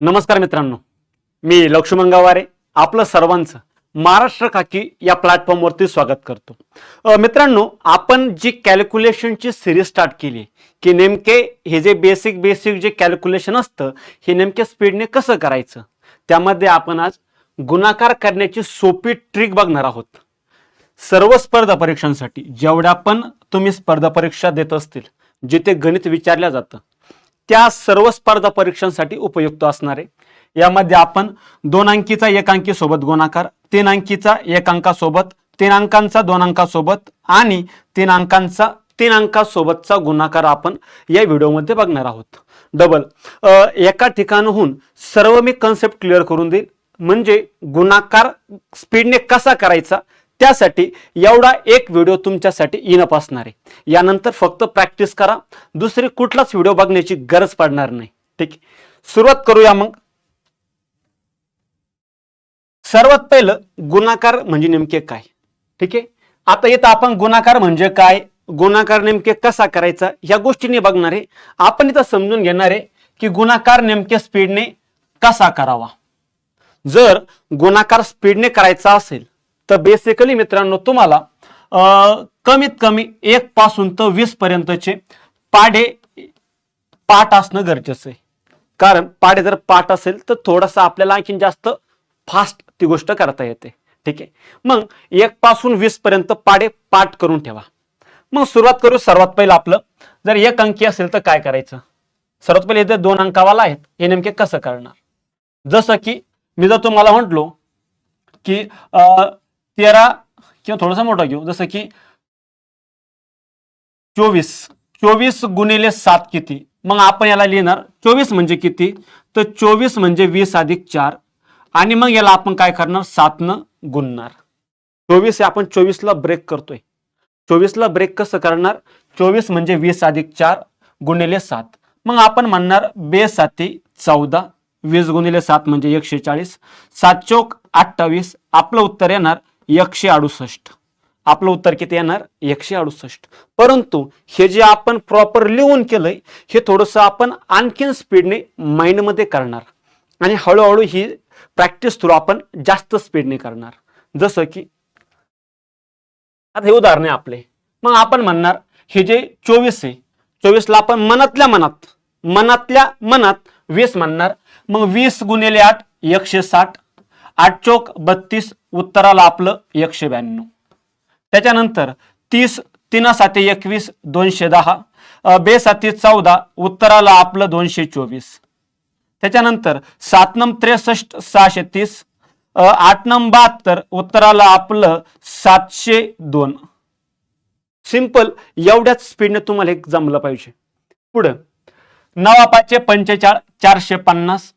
नमस्कार मित्रांनो मी लक्ष्मण गवारे आपलं सर्वांचं महाराष्ट्र खाकी या प्लॅटफॉर्मवरती स्वागत करतो. मित्रांनो आपण जी कॅल्क्युलेशनची सिरीज स्टार्ट केली की नेमके हे जे बेसिक बेसिक जे कॅल्क्युलेशन असतं हे नेमके स्पीडने कसं करायचं? त्यामध्ये आपण आज गुणाकार करण्याची सोपी ट्रिक बघणार आहोत. सर्व स्पर्धा परीक्षांसाठी जेवढ्या पण तुम्ही स्पर्धा परीक्षा देत असतील जिथे गणित विचारलं जातं त्या सर्व स्पर्धा परीक्षांसाठी उपयुक्त असणारे. यामध्ये आपण दोन अंकीचा एक सोबत गुणाकार तीन अंकीचा एक अंकासोबत तीन अंकांचा दोन अंकासोबत आणि तीन अंकांचा तीन अंकासोबतचा गुणाकार आपण या व्हिडिओमध्ये बघणार आहोत. डबल एका ठिकाणाहून सर्व मी कन्सेप्ट क्लिअर करून देईल म्हणजे गुणाकार स्पीडने कसा करायचा? त्यासाठी एवढा एक व्हिडिओ तुमच्यासाठी इनप असणार आहे. यानंतर फक्त प्रॅक्टिस करा. दुसरी कुठलाच व्हिडिओ बघण्याची गरज पडणार नाही. ठीक आहे? सुरुवात करूया मग. सर्वात पहिलं गुणाकार म्हणजे नेमके काय? ठीक आहे? आता इथं आपण गुणाकार म्हणजे काय? गुणाकार नेमके कसा करायचा? या गोष्टीने बघणार आहे. आपण इथं समजून घेणार आहे की गुणाकार नेमक्या स्पीडने कसा करावा. जर गुणाकार स्पीडने करायचा असेल तर बेसिकली मित्रांनो तुम्हाला कमीत कमी एक पासून तर वीस पर्यंतचे पाढे पाठ असणं गरजेचं आहे. कारण पाढे जर पाठ असेल तर थोडंसं आपल्याला आणखीन जास्त फास्ट ती गोष्ट करता येते. ठीक आहे? मग एक पासून वीस पर्यंत पाढे पाठ करून ठेवा. मग सुरुवात करू. सर्वात पहिलं आपलं जर एक अंकी असेल तर काय करायचं? सर्वात पहिले इथे दोन अंकावाला आहेत. हे नेमके कसं करणार? जसं की मी जर तुम्हाला म्हटलो की अं, तेरा किंवा थोडंसं मोठं घेऊ. जसं की चोवीस. चोवीस गुणिले सात किती? मग आपण याला लिहिणार चोवीस म्हणजे किती? तर चोवीस म्हणजे वीस अधिक चार. आणि मग याला आपण काय करणार? सातनं गुणणार. चोवीस हे आपण चोवीसला ब्रेक करतोय. चोवीसला ब्रेक कसं करणार? चोवीस म्हणजे वीस अधिक चार गुणिले सात. मग आपण म्हणणार बेसाती चौदा. वीस गुणिले सात म्हणजे एकशे चाळीस. सात चौक अठ्ठावीस. आपलं उत्तर येणार एकशे अडुसष्ट. आपलं उत्तर किती येणार? एकशे अडुसष्ट. परंतु हे जे आपण प्रॉपर लिहून केलंय हे थोडंसं आपण आणखीन स्पीडने माइंडमध्ये करणार. आणि हळूहळू ही प्रॅक्टिस थ्रू आपण जास्त स्पीडने करणार. जसं की आता हे उदाहरण आहे आपले. मग आपण म्हणणार हे जे चोवीस आहे चोवीसला आपण मनातल्या मनात मनातल्या मनात वीस म्हणणार. मग वीस गुणिले आठ एकशे साठ. आठ चौक बत्तीस उत्तराला आपलं एकशे ब्याण्णव. त्याच्यानंतर तीस तीन साते एकवीस दोनशे दहा बेसाती बे साती चौदा उत्तराला आपलं दोनशे चोवीस. त्याच्यानंतर सात नम त्रेसष्ट सहाशे तीस आठनम आठ नम बहात्तर उत्तराला आपलं सातशे दोन. सिंपल एवढ्याच स्पीडने तुम्हाला एक जमलं पाहिजे. पुढं नवा पाचशे पंचेचाळ चारशे पन्नास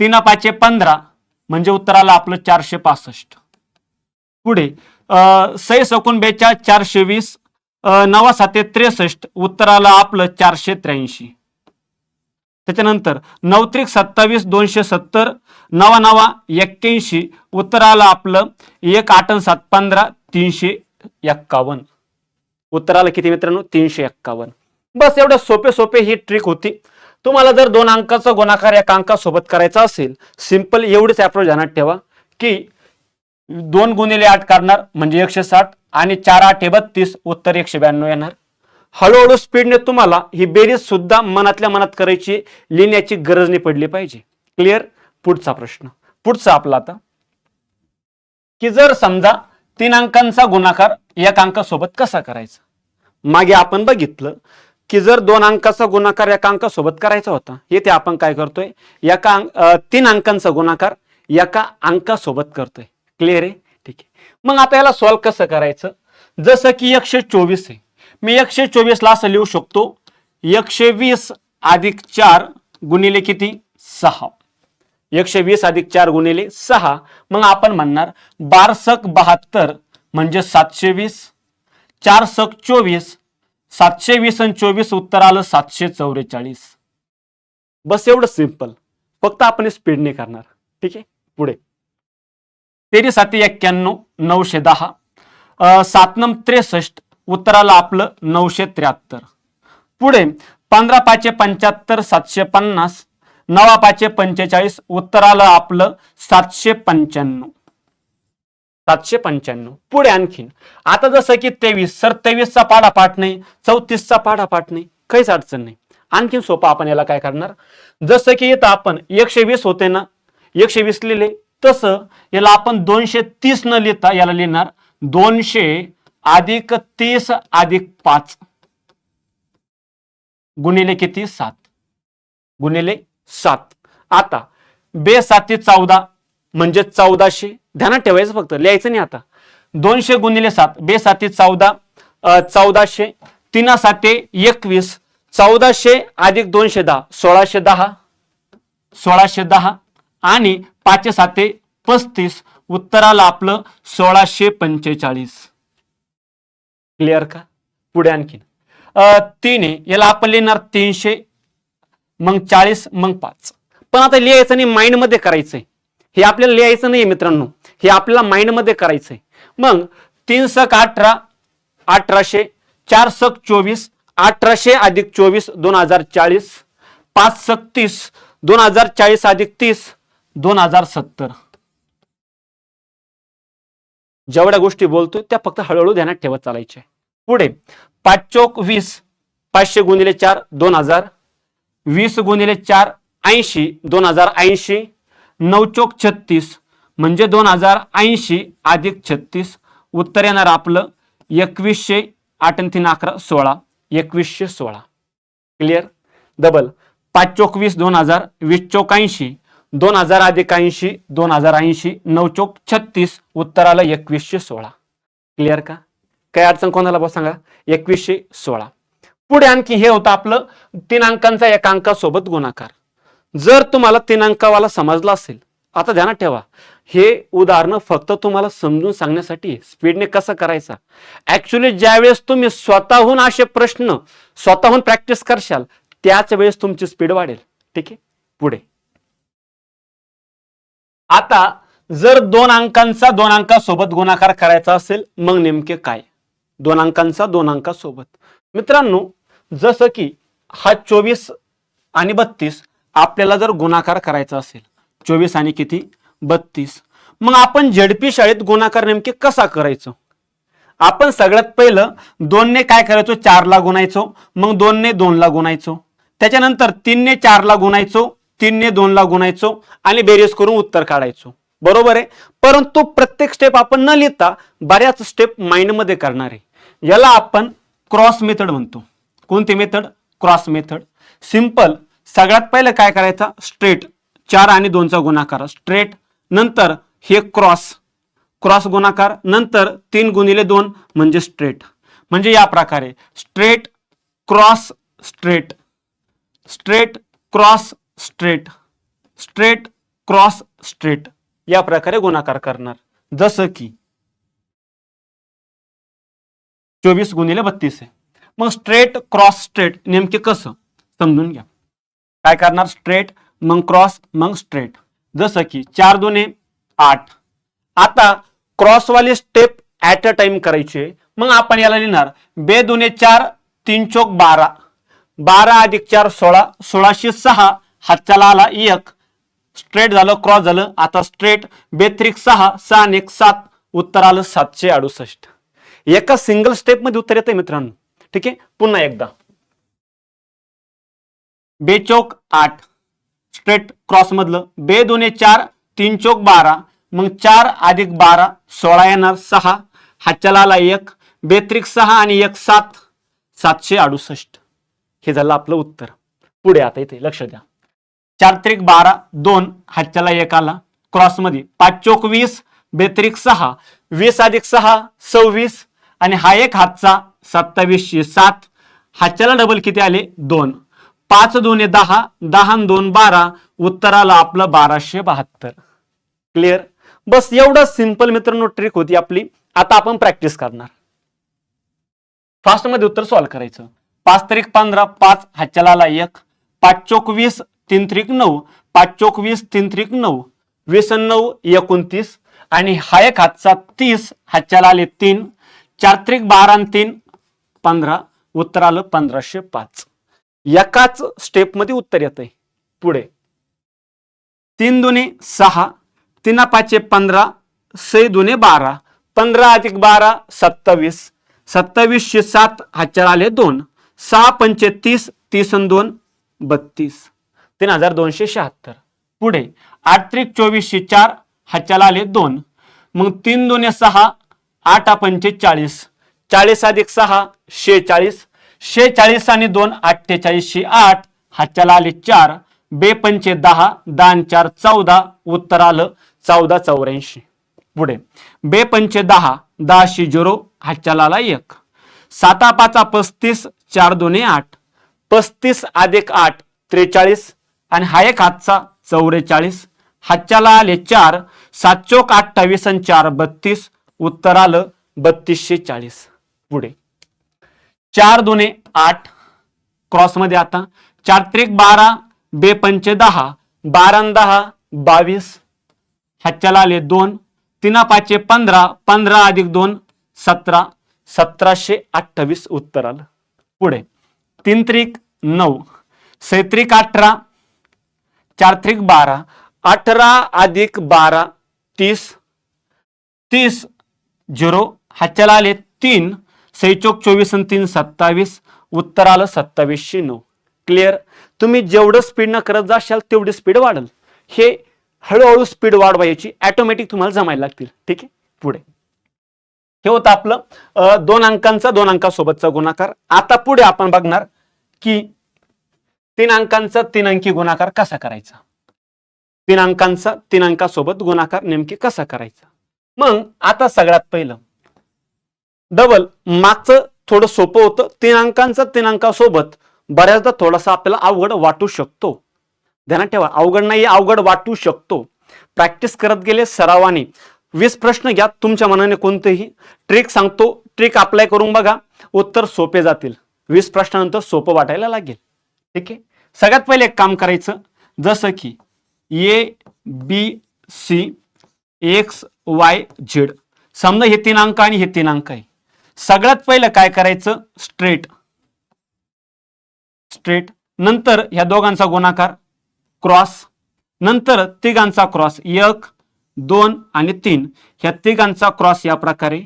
तीन पाचशे पंधरा म्हणजे उत्तराला आपलं चारशे पासष्ट. पुढे अ, सई बेचाळ चारशे वीस नवा साते त्रेसष्ट उत्तराला आपलं चारशे त्र्याऐंशी. त्याच्यानंतर नवत्रिक सत्तावीस दोनशे सत्तर नवा नवा एक्क्याऐंशी उत्तराला आपलं एक आठ सात पंधरा तीनशे एक्कावन्न. उत्तराला किती मित्रांनो? तीनशे एक्कावन्न. बस एवढं सोपे सोपे ही ट्रिक होती. तुम्हाला जर दोन अंकाचा गुणाकार एका अंकासोबत करायचा असेल सिंपल एवढीच अप्रोच ध्यानात ठेवा की दोन गुणिले आठ काढणार म्हणजे एकशे साठ आणि चार आठ हे बत्तीस उत्तर एकशे ब्याण्णव येणार. हळूहळू स्पीडने तुम्हाला ही बेरीज सुद्धा मनातल्या मनात करायची लिहिण्याची गरज नाही पडली पाहिजे. क्लिअर पुढचा प्रश्न. पुढचा आपला आता. की जर समजा तीन अंकांचा गुणाकार एक अंकासोबत कसा करायचा? मागे आपण बघितलं की जर दोन अंकाचा गुणाकार एका अंकासोबत करायचा होता येथे आपण काय करतोय? एका अंक तीन अंकांचा गुणाकार एका अंकासोबत करतोय. क्लिअर आहे? ठीक आहे. मग आता याला सॉल्व कसं करायचं? जसं की एकशे चोवीस आहे. मी एकशे चोवीसला असं लिहू शकतो एकशे वीस अधिक चार गुणिले किती? सहा. एकशे वीस अधिक चार गुणिले सहा. मग आपण म्हणणार बारसक बहात्तर म्हणजे सातशे वीस चारसक चोवीस सातशे वीस आणि चोवीस उत्तर आलं सातशे चौवेचाळीस. बस एवढं सिंपल फक्त आपण स्पीडने करणार. ठीक आहे? पुढे. तेरी साती एक्क्याण्णव नऊशे दहा. अं, सात नम त्रेसष्ट उत्तराला आपलं नऊशे त्र्याहत्तर. पुढे पंधरा पाचशे पंच्याहत्तर सातशे पन्नास नवा पाचशे पंचेचाळीस उत्तर आलं आपलं सातशे पंच्याण्णव. सातशे पंच्याण्णव. पुढे आणखीन. आता जसं की तेवीस. सर तेवीसचा पाडा पाठ नाही. चौतीसचा पाडा पाठ नाही. काहीच अडचण नाही. आणखीन सोपं आपण याला काय करणार? जसं की इथं आपण एकशे वीस होते ना एकशे वीस लिहिले. तसं याला आपण दोनशे तीस न लिहिता याला लिहिणार. दोनशे अधिक तीस अधिक पाच. गुणिले किती? सात. गुणिले सात. आता बे साती चौदा. म्हणजे चौदाशे. ध्यानात ठेवायचं फक्त. लिहायचं नाही आता. दोनशे गुणिले सात. बे साती चौदा चौदाशे. तीना साते एकवीस. चौदाशे अधिक दोनशे दहा. सोळाशे दहा. सोळाशे दहा. आणि पाचशे साते पस्तीस. उत्तराला आपलं सोळाशे पंचेचाळीस. क्लिअर का? पुढे आणखीन. तिने तीन. याला आपण लिहिणार तीनशे. मग चाळीस. मग पाच. पण आता लिहायचं नाही माइंडमध्ये करायचंय. हे आपल्याला लिहायचं नाही मित्रांनो. हे आपल्याला माइंडमध्ये करायचंय. मग तीन सक अठरा अठराशे चार सक चोवीस अठराशे अधिक चोवीस दोन हजार चाळीस पाच सक तीस दोन हजार चाळीस अधिक तीस दोन हजार सत्तर. जेवढ्या गोष्टी बोलतो त्या फक्त हळूहळू ध्यानात ठेवत चालायच्या पुढे पाच चोक वीस पाचशे गुणिले चार दोन हजार वीस गुणिले चार ऐंशी दोन हजार ऐंशी नऊ चोक छत्तीस म्हणजे दोन हजार ऐंशी अधिक छत्तीस. उत्तर येणार आपलं एकवीसशे आठ आणि तीन अकरा सोळा एकवीसशे सोळा. क्लिअर डबल पाच चोक वीस दोन हजार वीस चोक ऐंशी दोन हजार अधिक ऐंशी दोन हजार ऐंशी नऊ चोक छत्तीस. उत्तर आलं एकवीसशे सोळा. क्लिअर का? काय अडचण कोणाला बघ सांगा? एकवीसशे सोळा. पुढे आणखी हे होतं आपलं तीन अंकांचा एका अंकासोबत गुणाकार. जर तुम्हाला तीन अंकावाला समजला असेल आता ध्यानात ठेवा. हे उदाहरणं फक्त तुम्हाला समजून सांगण्यासाठी स्पीडने कसं करायचा? ऍक्च्युली ज्यावेळेस तुम्ही स्वतःहून असे प्रश्न स्वतःहून प्रॅक्टिस करशाल त्याच वेळेस तुमची स्पीड वाढेल. ठीक आहे? पुढे. आता जर दोन अंकांचा दोन अंकासोबत गुणाकार करायचा असेल मग नेमके काय? दोन अंकांचा दोन अंकासोबत. मित्रांनो जसं की हा चोवीस आणि बत्तीस आपल्याला जर गुणाकार करायचा असेल चोवीस आणि किती? बत्तीस. मग आपण झेडपी शाळेत गुणाकार नेमके कसा करायचो? आपण सगळ्यात पहिलं दोनने काय करायचो? चारला गुणायचो. मग दोनने दोनला गुणायचो. त्याच्यानंतर तीनने चारला गुणायचो तीनने दोनला गुणायचो आणि बेरीज करून उत्तर काढायचो. बरोबर आहे? परंतु प्रत्येक स्टेप आपण न लिहिता बऱ्याच स्टेप माइंडमध्ये करणार आहे. याला आपण क्रॉस मेथड म्हणतो. कोणती मेथड क्रॉस मेथड सिंपल सगळ्यात पहिलं काय करायचं? स्ट्रेट चार आणि दोनचा गुणाकार. स्ट्रेट नंतर हे क्रॉस क्रॉस गुणाकार नंतर तीन गुणिले दोन म्हणजे स्ट्रेट म्हणजे या प्रकारे. Straight cross straight straight cross straight straight cross straight या प्रकारे गुणाकार करणार. जसं की चोवीस गुणिले बत्तीस आहे. मग स्ट्रेट क्रॉस स्ट्रेट नेमके कसं? समजून घ्या. काय करणार? स्ट्रेट मग क्रॉस मग स्ट्रेट जसं की चार दोने आठ. आता क्रॉसवाले स्टेप ऍट अ टाइम करायचे. मग आपण याला लिहिणार बे दुने चार तीन चोक बारा. बारा अधिक चार सोळा. सोळाशे सहा. हातच्याला आला एक. स्ट्रेट झालं क्रॉस झालं. आता स्ट्रेट बेत्रिक सहा सहा आणि एक सात. उत्तर आलं सातशे अडुसष्ट. एका सिंगल स्टेपमध्ये उत्तर येतंय मित्रांनो. ठीक आहे? पुन्हा एकदा. बे चौक आठ स्ट्रेट क्रॉस मधलं. बे दोन्ही चार तीन चोक बारा मग चार अधिक बारा सोळा येणार सहा. हाच्याला आला एक बेत्रिक सहा आणि एक सात सातशे अडुसष्ट. हे झालं आपलं उत्तर. पुढे आता इथे लक्ष द्या. चार त्रिक बारा दोन हाच्याला एक आला. क्रॉसमध्ये पाच चोक वीस बेत्रिक सहा. वीस अधिक सहा सव्वीस. आणि हा एक हातचा सत्तावीसशे सात. हाच्याला डबल किती आले? दोन. पाच दोन दहा. दहा दोन बारा. उत्तराला आपलं बाराशे बहात्तर. क्लिअर बस एवढं सिंपल मित्रांनो ट्रिक होती आपली. आता आपण प्रॅक्टिस करणार. फास्टमध्ये उत्तर सॉल्व्ह करायचं. पाच तारीख पंधरा पाच हाच्याला आला एक. पाच चोक वीस तीन त्रिक नऊ. पाच चोक वीस तीन त्रिक नऊ. वीस नऊ एकोणतीस. आणि हा एक हातचा तीस हातच्याला आले तीन. चार त्रिक बारा तीन पंधरा. उत्तर आलं पंधराशे पाच. एकाच स्टेपमध्ये उत्तर येत आहे पुढे. तीन दुने सहा तीन पाचशे पंधरा सई दुने बारा पंधरा अधिक बारा सत्तावीस. सत्तावीसशे सात हजार आले दोन. सहा पंचे तीस तीस अन दोन बत्तीस. तीन हजार दोनशे शहात्तर. पुढे. आठ त्रिक चोवीसशे चार हजार आले दोन. मग तीन दोन्ही सहा आठ पंचे चाळीस. चाळीस अधिक सहा शेचाळीस शेचाळीस आणि दोन अठ्ठेचाळीसशे आठ हातच्याला आले चार बेपंचे दहा दान चार चौदा उत्तर आलं चौदा चौऱ्याऐंशी. पुढे बेपंचे दहा दहाशे झिरो हातच्याला आला एक. साता पाचा पस्तीस चार दोन्ही आठ. पस्तीस अधिक आठ त्रेचाळीस. आणि हा एक हातचा चौवेचाळीस हातच्याला आले चार सात चोक अठ्ठावीस आणि चार बत्तीस. उत्तर आलं बत्तीसशे चाळीस. पुढे चार दोने आठ क्रॉसमध्ये आता. चार त्रिक बारा बेपंच दहा बारा दहा बावीस. हातच्याला आले दोन. तिना पाचशे पंधरा पंधरा अधिक दोन सतरा. सतराशे अठ्ठावीस उत्तर आलं. पुढे. तीन त्रिक नऊ. सैत्रिक अठरा. चार त्रिक बारा. अठरा अधिक बारा तीस. तीस झिरो. हातच्याला आले तीन. सैचोक चोवीस आणि तीन सत्तावीस उत्तर आलं सत्तावीसशे नऊ क्लिअर तुम्ही जेवढं स्पीडनं करत जाशाल तेवढी स्पीड वाढेल. हे हळूहळू स्पीड वाढवायची ऑटोमॅटिक तुम्हाला जमायला लागतील. ठीक आहे? पुढे. हे होतं आपलं दोन अंकांचा दोन अंकासोबतचा गुणाकार. आता पुढे आपण बघणार की तीन अंकांचा तीन अंकी गुणाकार कसा करायचा? तीन अंकांचा तीन अंकासोबत गुणाकार नेमकी कसा करायचा? मग आता सगळ्यात पहिलं डबल मागचं थोडं सोपं होतं. तीन अंकांचा तीन अंकासोबत बऱ्याचदा थोडासा आपल्याला अवघड वाटू शकतो. ध्यानात ठेवा. अवघड नाही अवघड वाटू शकतो. प्रॅक्टिस करत गेले सरावाने. वीस प्रश्न घ्या तुमच्या मनाने कोणतेही. ट्रिक सांगतो. ट्रिक अप्लाय करून बघा. उत्तर सोपे जातील. वीस प्रश्नानंतर सोपं वाटायला लागेल. ठीक आहे? सगळ्यात पहिले एक काम करायचं. जसं की A B C X Y Z समजा हे तीन अंक आणि हे तीन अंक आहे. सगळ्यात पहिलं काय करायचं? स्ट्रेट स्ट्रेट नंतर ह्या दोघांचा गुणाकार क्रॉस नंतर तिघांचा क्रॉस एक दोन आणि तीन. ह्या तिघांचा क्रॉस या प्रकारे.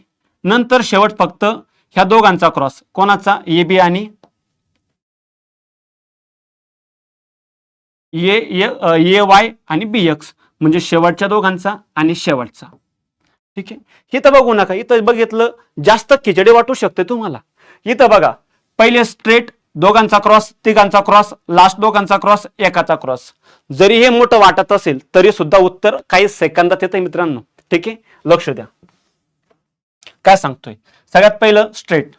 नंतर शेवट फक्त ह्या दोघांचा क्रॉस कोणाचा? ए बी आणि? ए वाय आणि बी एक्स. म्हणजे शेवटच्या दोघांचा आणि शेवटचा. ठीक आहे? इथं बघू नका. इथं बघितलं जास्त खिचडी वाटू शकते तुम्हाला. इथं बघा. पहिले स्ट्रेट दोघांचा क्रॉस तिघांचा क्रॉस लास्ट दोघांचा क्रॉस एकाचा क्रॉस जरी हे मोठं वाटत असेल तरी सुद्धा उत्तर काही सेकंदात येतं मित्रांनो. ठीक आहे? लक्ष द्या. काय सांगतोय? सगळ्यात पहिलं स्ट्रेट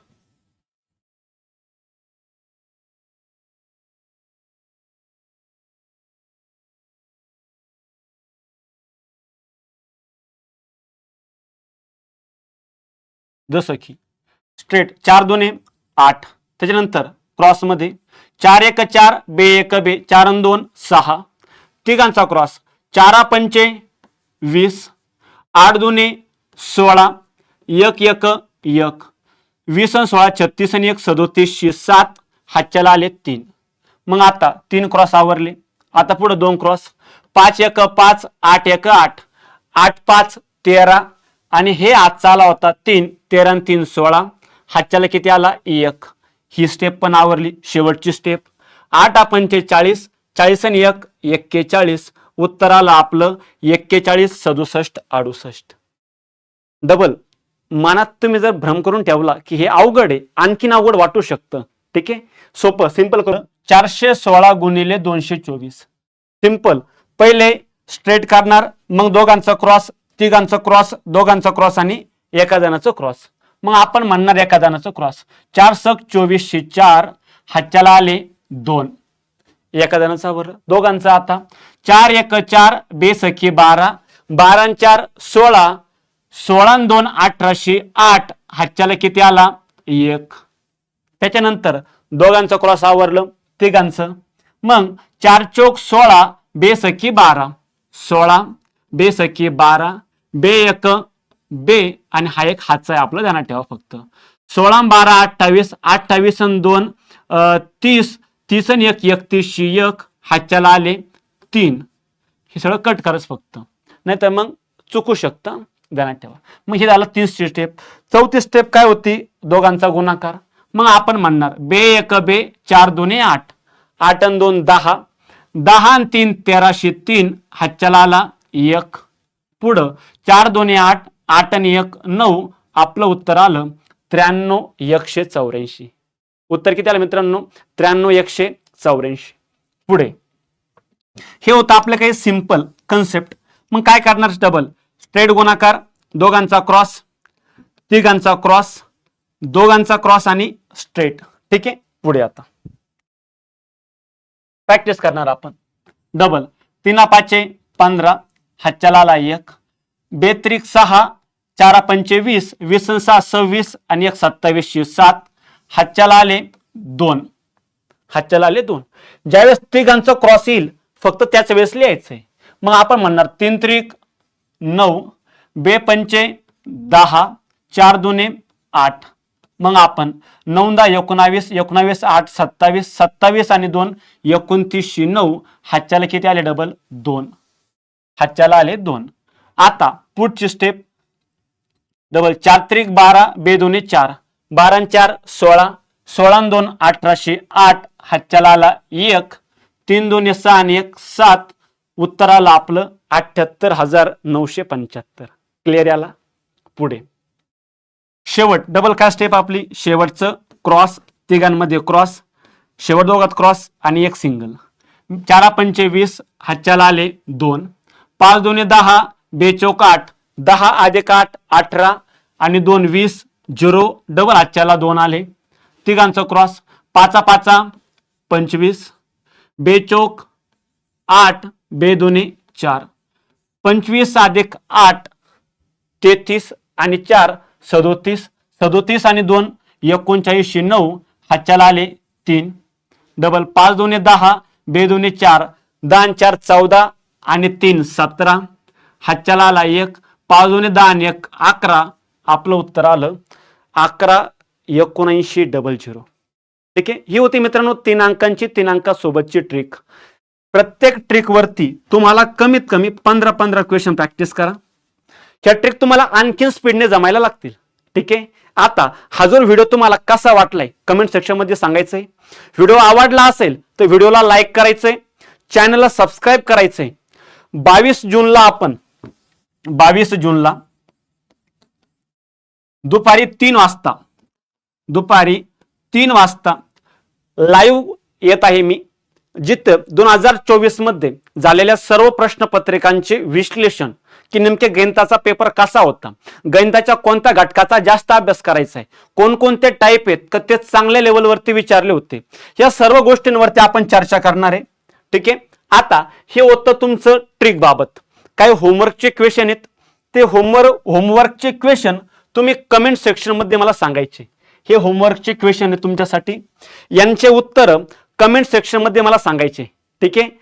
जसं की स्ट्रेट चार दोने आठ. त्याच्यानंतर क्रॉसमध्ये चार एक चार बे एक बे चार दोन सहा. तिघांचा क्रॉस चारा पंचे वीस. आठ दोने सोळा. एक एक एक. वीस आणि सोळा छत्तीस आणि एक सदोतीसशे सात. हातच्याला आले तीन. मग आता तीन क्रॉस आवरले. आता पुढे दोन क्रॉस पाच एक पाच आठ एक आठ. आठ पाच तेरा. आणि हे आजचा आला होता तीन तेरा तीन सोळा. हातच्याला किती आला? एक. ही स्टेप पण आवरली. शेवटची स्टेप आठ पंचेचाळीस चाळीस आणि एक एक्केचाळीस. उत्तर आलं आपलं एक्केचाळीस सदुसष्ट अडुसष्ट. डबल मनात तुम्ही जर भ्रम करून ठेवला की हे अवघड आहे आणखीन अवघड वाटू शकतं. ठीक आहे? सोपं सिंपल करून चारशे सोळा गुणिले दोनशे चोवीस. सिंपल पहिले स्ट्रेट करणार मग दोघांचा क्रॉस तिघांचा क्रॉस दोघांचा क्रॉस आणि एका जणाचं क्रॉस. मग आपण म्हणणार एका जणाचं क्रॉस. चार सक चोवीसशे चार हातच्याला आले दोन. एका जणाचा बरं. दोघांचा आता. चार एक चार बेसखी बारा. बारा चार सोळा. सोळा दोन अठराशे आठ. हातच्याला किती आला? एक. त्याच्यानंतर दोघांचं क्रॉस आवरलं. तिघांचं. मग चार चौक सोळा बेसखी बारा. सोळा बेसखी बारा. बे एक बे आणि हा एक हातचा आहे आपलं ध्यानात ठेवा फक्त. सोळा बारा अठ्ठावीस अठ्ठावीस आणि दोन तीस तीस आणि एक एकतीसशी एक हातच्याला आले तीन. हे सगळं कट करच फक्त. नाहीतर मग चुकू शकतं. ध्यानात ठेवा. मग हे झालं तीसची स्टेप चौथी स्टेप काय होती? दोघांचा गुणाकार. मग आपण म्हणणार बे एक बे चार दोन्ही आठ. आठ आणि दोन दहा. दहा आणि तीन तेराशे तीन. हातच्याला आला एक. पुढं चार दोन्ही आठ आठ आणि एक नऊ आपलं उत्तर आलं त्र्याण्णव एकशे चौऱ्याऐंशी. उत्तर किती आलं मित्रांनो? त्र्याण्णव एकशे चौऱ्याऐंशी. पुढे. हे होतं आपलं काही सिंपल कन्सेप्ट मग काय करणार डबल स्ट्रेट गुणाकार दोघांचा क्रॉस तिघांचा क्रॉस दोघांचा क्रॉस आणि स्ट्रेट ठीक आहे? पुढे आता. प्रॅक्टिस करणार आपण. डबल तीना पाचशे पंधरा हातच्याला आला एक बेत्रिक सहा चारा पंचे वीस वीस सहा सव्वीस आणि एक सत्तावीसशे सात. हातच्याला आले दोन. हातच्याला आले दोन. ज्यावेळेस त्रिकांचं क्रॉस येईल फक्त त्याच वेळेस लिहायचंय. मग आपण म्हणणार तीन त्रिक नऊ बे पंचे दहा चार दुने आठ. मग आपण नऊदा एकोणावीस एकोणावीस आठ सत्तावीस सत्तावीस आणि दोन एकोणतीसशे नऊ. हातच्याला किती आले? डबल दोन. हातच्याला आले दोन. आता पुढची स्टेप डबल चार त्रिक बारा बे चार. बारा चार सोळा. सोळा दोन अठराशे आठ. हातच्याला आला एक. तीन दोन सहा आणि एक सात. उत्तराला आपलं अठ्याहत्तर हजार नऊशे पंच्याहत्तर. क्लिअर याला? पुढे. शेवट डबल काय स्टेप आपली? शेवटचं क्रॉस तिघांमध्ये क्रॉस शेवट दोघात क्रॉस आणि एक सिंगल चारा पंचे वीस हातच्याला आले दोन. पाच दोन्ही दहा बेचोक आठ दहा अधिक आठ अठरा आणि दोन वीस झिरो डबल आजच्याला दोन आले. तिघांचा क्रॉस पाचा पाचा पंचवीस बेचोक आठ बे दोन्ही चार. पंचवीस अधिक आठ तेहतीस आणि चार सदोतीस सदोतीस आणि दोन एकोणचाळीसशे नऊ हातच्याला आले तीन. डबल पाच दोन्ही दहा बे दोन्ही चार दहा चार चौदा आणि तीन सतरा हातच्याला एक पाच दोन्ही दहा आणि एक अकरा. आपलं उत्तर आलं. अकरा एकोणऐंशी डबल झिरो ठीक आहे? ही होती मित्रांनो तीन अंकांची तीन अंकासोबतची ट्रिक प्रत्येक ट्रिकवरती तुम्हाला कमीत कमी पंधरा पंधरा क्वेश्चन प्रॅक्टिस करा. ह्या ट्रिक तुम्हाला आणखीन स्पीडने जमायला लागतील. ठीक आहे? आता हा जो व्हिडिओ तुम्हाला कसा वाटलाय कमेंट सेक्शनमध्ये सांगायचंय. व्हिडिओ आवडला असेल तर व्हिडिओला लाईक करायचंय. चॅनलला सबस्क्राईब करायचंय. बावीस जूनला आपण बावीस जूनला दुपारी तीन वाजता दुपारी तीन वाजता लाईव्ह येत आहे मी जिथं दोन हजार चोवीसमध्ये झालेल्या सर्व प्रश्नपत्रिकांचे विश्लेषण की नेमके गणिताचा पेपर कसा होता गणिताच्या कोणत्या घटकाचा जास्त अभ्यास करायचा आहे कोणकोणते टाईप आहेत का ते चांगल्या लेवलवरती विचारले होते या सर्व गोष्टींवरती आपण चर्चा करणार आहे. ठीक आहे? आता हे होतं तुमचं ट्रिक बाबत. काही होमवर्कचे क्वेश्चन आहेत? ते होमवर्क होमवर्कचे क्वेश्चन तुम्ही कमेंट सेक्शनमध्ये मला सांगायचे. हे होमवर्कचे क्वेश्चन आहे तुमच्यासाठी. यांचे उत्तर कमेंट सेक्शनमध्ये मला सांगायचे. ठीक आहे?